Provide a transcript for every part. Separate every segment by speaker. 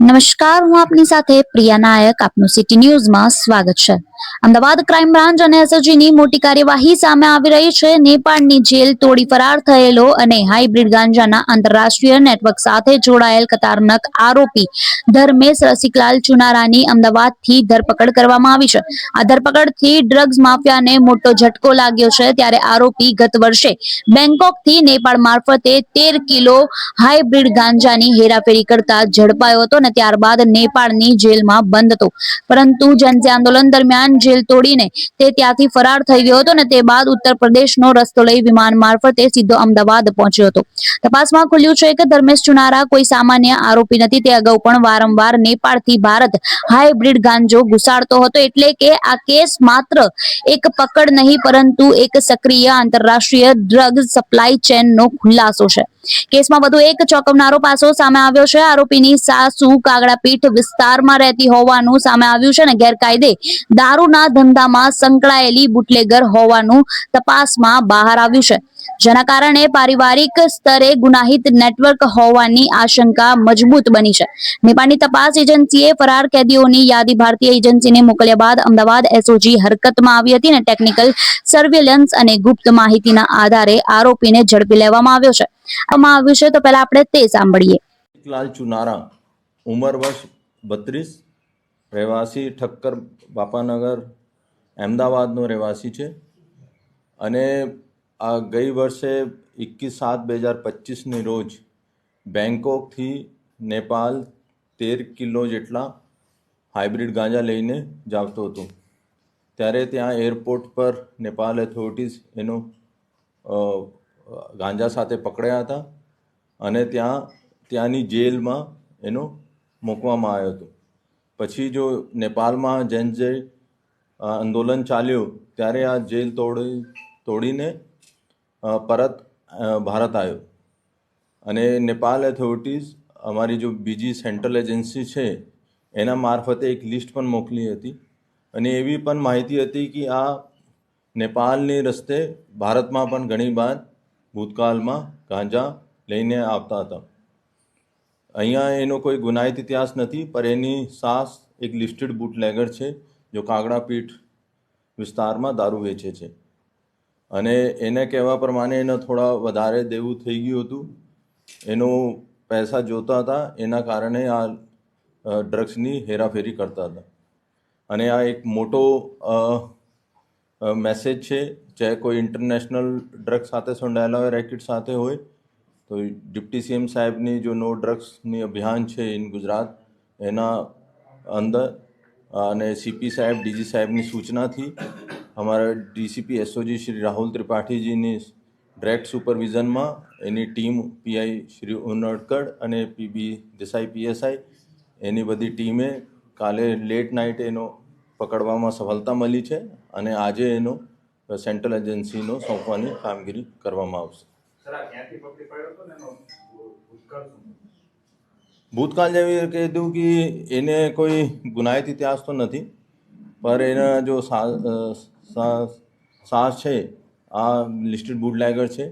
Speaker 1: નમસ્કાર, હું આપની સાથે પ્રિયા નાયક. આપનું સિટી ન્યૂઝમાં સ્વાગત છે. અમદાવાદ ક્રાઇમ બ્રાન્ચ અને એસઓજીની મોટી કાર્યવાહી સામે આવી રહી છે. નેપાળની જેલ તોડી ફરાર થયેલો અને હાઇબ્રિડ ગાંજાના આંતરરાષ્ટ્રીય નેટવર્ક સાથે જોડાયેલ કતારનક આરોપી ધર્મેશ રસિકલાલ ચુનારાની અમદાવાદથી ધરપકડ કરવામાં આવી છે. આ ધરપકડથી ડ્રગ્સ માફિયાને મોટો ઝટકો લાગ્યો છે, ત્યારે આરોપી ગત વર્ષે બેંકોકથી નેપાળ મારફતે તેર કિલો હાઇબ્રિડ ગાંજાની હેરાફેરી કરતા ઝડપાયો હતો અને ત્યારબાદ નેપાળની જેલમાં બંધ હતો. પરંતુ જનતા આંદોલન દરમિયાન જેલ તોડીને તે ત્યાંથી ફરાર થઈ ગયો હતો અને તે બાદ ઉત્તર પ્રદેશનો રસ્તો લઈ વિમાન મારફતે સીધો અમદાવાદ પહોંચ્યો હતો. તપાસમાં ખુલ્યું છે કે ધર્મેશ ચુનારા કોઈ સામાન્ય આરોપી નથી. તે અગાઉ પણ વારંવાર નેપાળથી ભારત હાઇબ્રિડ ગાંજો ઘુસાડતો હતો. એટલે કે આ કેસ માત્ર એક પકડ નહીં, પરંતુ એક સક્રિય આંતરરાષ્ટ્રીય ડ્રગ સપ્લાય ચેનનો ખુલાસો છે. કેસમાં વધુ એક ચોંકાવનારો પાસો સામે આવ્યો છે. આરોપીની સાસુ કાગડાપીઠ વિસ્તારમાં રહેતી હોવાનું સામે આવ્યું છે અને ગેરકાયદે દારૂના ધંધામાં સંકળાયેલી બુટલેગર હોવાનું તપાસમાં બહાર આવ્યું છે. જેના કારણે પારિવારિક સ્તરે ગુનાહિત નેટવર્ક હોવાની આશંકા મજબૂત બની છે. નેપાળની તપાસ એજન્સીએ ફરાર કેદીઓની યાદી ભારતીય એજન્સીને મોકલ્યા બાદ અમદાવાદ એસઓજી હરકતમાં આવી હતી અને ટેકનિકલ સર્વેલન્સ અને ગુપ્ત માહિતીના આધારે આરોપીને ઝડપી લેવામાં આવ્યો છે. આમાં આવ્યું છે તો પહેલા આપણે તે સાંભળીએ.
Speaker 2: લાલ ચુનારા ઉંમર વર્ષ બત્રીસ, રહેવાસી ઠક્કર બાપાનગર, અમદાવાદનો રહેવાસી છે. અને આ ગઈ વર્ષે એકવીસ સાત બે હજાર પચીસની રોજ બેંકોકથી નેપાળ તેર કિલો જેટલા હાઇબ્રિડ ગાંજા લઈને જાવતો હતો. ત્યારે ત્યાં એરપોર્ટ પર નેપાલ એથોરિટીઝ એનો ગાંજા સાથે પકડ્યા હતા અને ત્યાં, ત્યાંની જેલમાં એનો મૂકવામાં આવ્યો હતો. પછી જો નેપાળમાં જૈન જે આંદોલન ચાલ્યું, ત્યારે આ જેલ તોડી, તોડીને પરત ભારત આવ્યો. અને નેપાલ ઓથોરિટીઝ અમારી જો બીજી સેન્ટ્રલ એજન્સી છે, એના મારફતે એક લિસ્ટ પણ મોકલી હતી. અને એવી પણ માહિતી હતી કે આ નેપાળની રસ્તે ભારતમાં પણ ઘણી બાર ભૂતકાળમાં ગાંજા લઈને આવતા હતા. અહીંયા એનો કોઈ ગુનાહિત ઇતિહાસ નથી પણ એની સાસ એક લિસ્ટેડ બુટલેગર છે, જો કાગડાપીઠ વિસ્તારમાં દારૂ વેચે છે. અને એને કહેવા પ્રમાણે એને થોડા વધારે દેવું થઈ ગયું હતું. એનો પૈસા જોતા હતા, એના કારણે આ ડ્રગ્સની હેરાફેરી કરતા હતા. અને આ એક મોટો મેસેજ છે ચાહે કોઈ ઇન્ટરનેશનલ ડ્રગ સાથે સંડાયેલા હોય, રેકેટ સાથે હોય તો ડિપ્ટી સીએમ સાહેબની જો નો ડ્રગ્સની અભિયાન છે ઇન ગુજરાત, એના અંદર, અને સીપી સાહેબ, ડીજી સાહેબની સૂચનાથી અમારા ડીસીપી એસઓજી શ્રી રાહુલ ત્રિપાઠીજીની ડાયરેક્ટ સુપરવિઝનમાં એની ટીમ પીઆઈ શ્રી ઉનડકડ અને પીબી દેસાઈ પીએસઆઈ, એની બધી ટીમે કાલે લેટ નાઇટ એનો પકડવામાં સફળતા મળી છે અને આજે એનો સેન્ટ્રલ એજન્સીનો સોંપવાની કામગીરી કરવામાં આવશે.
Speaker 3: એનો ભૂતકાળ
Speaker 2: જેવી કીધું કે એને કોઈ ગુનાહિત ઇતિહાસ તો નથી પર એના જો સાસ છે, આ લિસ્ટેડ બુટલેગર છે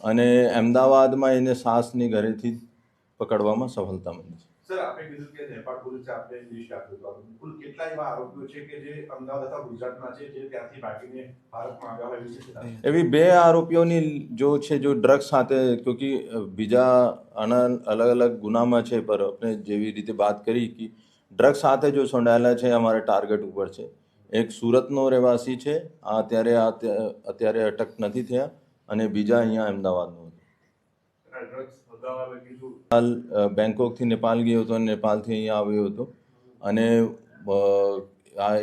Speaker 2: અને અમદાવાદમાં એને સાસની ઘરેથી પકડવામાં સફળતા મળી છે.
Speaker 3: સર, આપણે કીધું કે નેપાળ પોલીસે આપણે લિસ્ટ આપ્યું હતું કુલ કેટલા એવા આરોપીઓ છે કે જે અમદાવાદ અથવા ગુજરાતમાં છે, જે ત્યાંથી ભાગીને ભારતમાં આવ્યા હોય છે
Speaker 2: એવી બે આરોપીઓની જો છે, જો ડ્રગ્સ સાથે, ક્યોંકિ બીજા આના અલગ અલગ ગુનામાં છે, પર આપણે જેવી રીતે વાત કરી કે ડ્રગ્સ સાથે જો સંડાયેલા છે, અમારે ટાર્ગેટ ઉપર છે. એક સુરતનો રહેવાસી છે, આ અત્યારે આ, અત્યારે અટક નથી થયા, અને બીજા અહીંયા અમદાવાદનો હતો
Speaker 3: ડ્રગ્સ અગાઉ કીધું
Speaker 2: હાલ બેંકોકથી નેપાલ ગયો હતો અને નેપાલથી અહીંયા આવ્યો હતો અને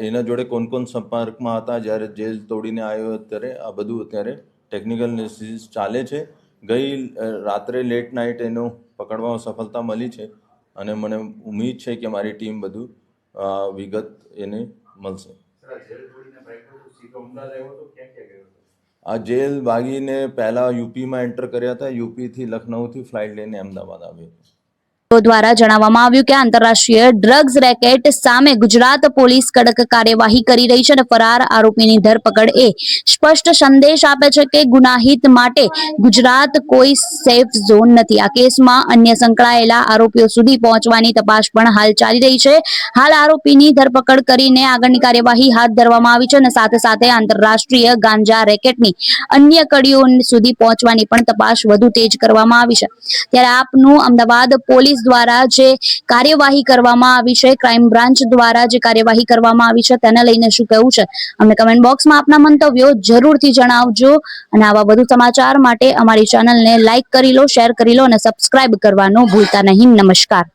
Speaker 2: એના જોડે કોણ કોણ સંપર્કમાં હતા જ્યારે જેલ તોડીને આવ્યો અત્યારે આ બધું અત્યારે ટેકનિકલ એનાલિસિસ ચાલે છે ગઈ રાત્રે લેટ નાઇટ એનો પકડવામાં સફળતા મળી છે અને મને ઉમીદ છે કે મારી ટીમ બધું વિગત એને મળશે
Speaker 3: આ જેલ
Speaker 2: ભાગીને પહેલાં યુપીમાં એન્ટર કર્યા હતા. યુપીથી લખનઉથી ફ્લાઇટ લઈને અમદાવાદ આવ્યો હતો.
Speaker 1: દ્વારા જણાવવામાં આવ્યું કે આંતરરાષ્ટ્રીય ડ્રગ્સ રેકેટ સામે ગુજરાત પોલીસ કડક કાર્યવાહી કરી રહી છે અને ફરાર આરોપીની ધરપકડ એ સ્પષ્ટ સંદેશ આપે છે કે ગુનાહિત માટે ગુજરાત કોઈ સેફ ઝોન નથી. આ કેસમાં અન્ય સંકળાયેલા આરોપીઓ સુધી પહોંચવાની તપાસ પણ હાલ ચાલી રહી છે. હાલ આરોપીની ધરપકડ કરીને આગળની કાર્યવાહી હાથ ધરવામાં આવી છે અને સાથે સાથે આંતરરાષ્ટ્રીય ગાંજા રેકેટની અન્ય કડીઓ સુધી પહોંચવાની પણ તપાસ વધુ તેજ કરવામાં આવી છે. ત્યારે આપનું અમદાવાદ પોલીસ દ્વારા જે કાર્યવાહી કરવામાં આવી છે ક્રાઇમ બ્રાન્ચ દ્વારા જે કાર્યવાહી કરવામાં આવી છે, તેને લઈને શું કહેવું છે, અમને કમેન્ટ બોક્સમાં આપના મંતવ્યો જરૂરથી જણાવજો. અને આવા વધુ સમાચાર માટે અમારી ચેનલને લાઇક કરી લો શેર કરી લો અને સબસ્ક્રાઇબ કરવાનું ભૂલતા નહીં. નમસ્કાર.